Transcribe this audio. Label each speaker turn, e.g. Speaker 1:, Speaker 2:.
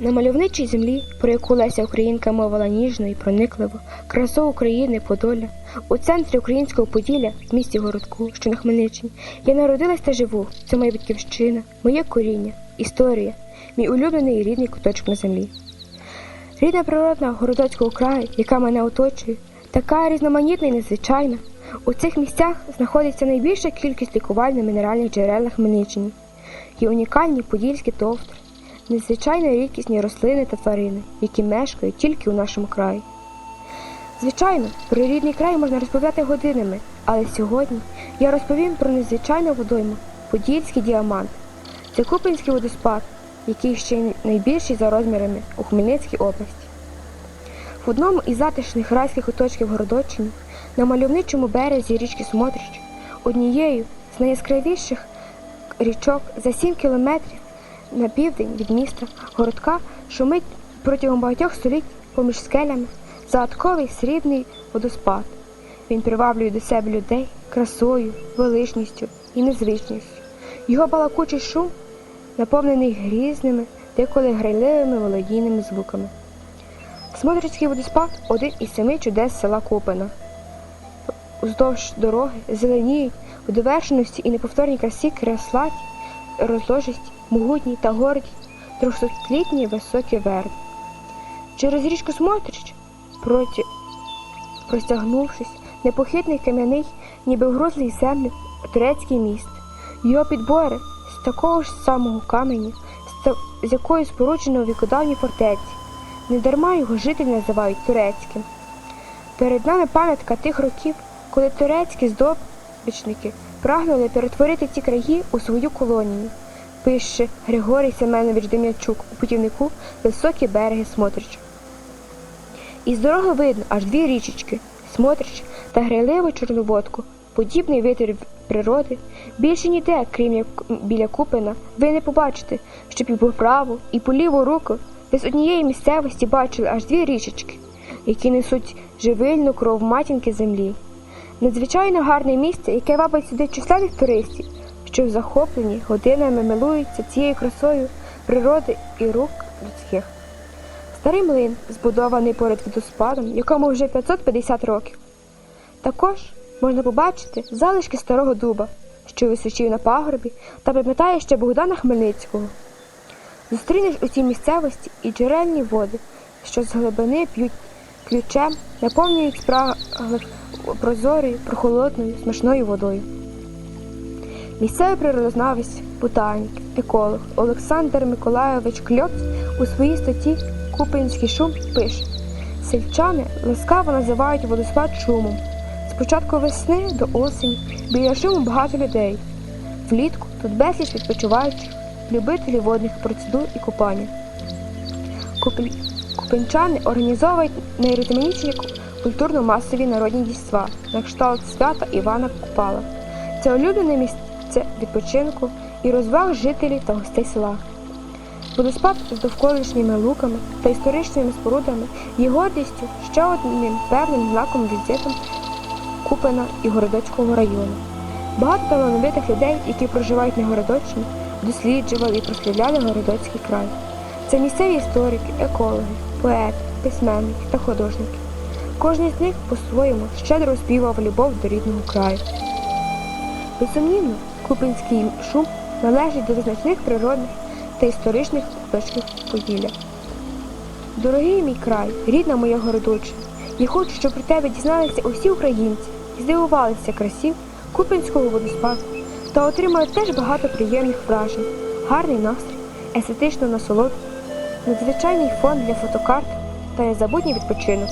Speaker 1: На мальовничій землі, про яку Леся Українка мовила ніжно і проникливо, красу України, Подоля, у центрі українського Поділля, в місті Городку, що на Хмельниччині, я народилась та живу. Це моя батьківщина, моє коріння, історія, мій улюблений і рідний куточок на землі. Рідна природа Городоцького краю, яка мене оточує, така різноманітна і незвичайна. У цих місцях знаходиться найбільша кількість лікувально-мінеральних джерел на Хмельниччині. Є унікальні подільські товтри, незвичайно рідкісні рослини та тварини, які мешкають тільки у нашому краї. Звичайно, про рідний край можна розповідати годинами, але сьогодні я розповім про незвичайну водойму Подільський діамант. Це Купинський водоспад, який ще найбільший за розмірами у Хмельницькій області. В одному із затишних райських оточків Городоччини, на мальовничому березі річки Смотрич, однією з найяскравіших річок за 7 кілометрів на південь від міста городка шумить протягом багатьох століть поміж скелями загадковий срібний водоспад. Він приваблює до себе людей красою, величністю і незвичністю. Його балакучий шум наповнений грізними, деколи грайливими володійними звуками. Смотрицький водоспад один із семи чудес села Купина. Уздовж дороги зеленіють у довершеності і неповторній красі креслаті, розложисті, могутні та горді, трьохсотлітні високі верби. Через річку Смотрич, проті... простягнувшись, непохитний кам'яний, ніби вгрузлий землю, турецький міст. Його підбори з такого ж самого каменю, з, якої споруджено вікодавні фортеці. Недарма його жителі називають турецьким. Перед нами пам'ятка тих років, коли турецькі здобичники прагнули перетворити ці краї у свою колонію, пише Григорій Семенович Дем'ячук у путівнику Високі береги Смотрича. Із дороги видно аж дві річечки Смотрич та грайливу Чорноводку, подібний витвір природи. Більше ніде, крім біля Купина, ви не побачите, щоб і по праву, і по ліву руку ви з однієї місцевості бачили аж дві річечки, які несуть живильну кров матінки землі. Надзвичайно гарне місце, яке вабить сюди численних туристів, що в захопленні годинами милуються цією красою природи і рук людських. Старий млин, збудований поряд водоспадом, якому вже 550 років. Також можна побачити залишки старого дуба, що височив на пагорбі та пам'ятає ще Богдана Хмельницького. Зустрінеш у цій місцевості і джерельні води, що з глибини п'ють ключем, наповнюють спраглих прозорою, прохолодною, смачною водою. Місцевий природознавець, ботанік, еколог Олександр Миколайович Кльоц у своїй статті Купинський шум пише: сельчани ласкаво називають водоспад шумом. З початку весни до осені біля шуму багато людей. Влітку тут безліч відпочиваючих, любителів водних процедур і купання. Купель- Купенчани організовують найрізноманітніші культурно-масові народні дійства на кшталт свята Івана Купала. Це улюблене місце відпочинку і розваг жителів та гостей села. Водоспад з довколишніми луками та історичними спорудами є гордістю ще одним певним знаком візитом Купина і Городоцького району. Багато талановитих людей, які проживають на Городоччині, досліджували і прославляли Городоцький край. Це місцеві історики, екологи, поети, письменники та художники. Кожен з них по-своєму щедро співав любов до рідного краю. Безсумнівно, Купинський шум належить до визначних природних та історичних куточків Поділля. Дорогий мій край, рідна моя Городоччина, я хочу, щоб про тебе дізналися усі українці і здивувалися красів Купинського водоспаду та отримали теж багато приємних вражень, гарний настрій, естетичну насолоду, надзвичайний фон для фотокарт та незабутній відпочинок.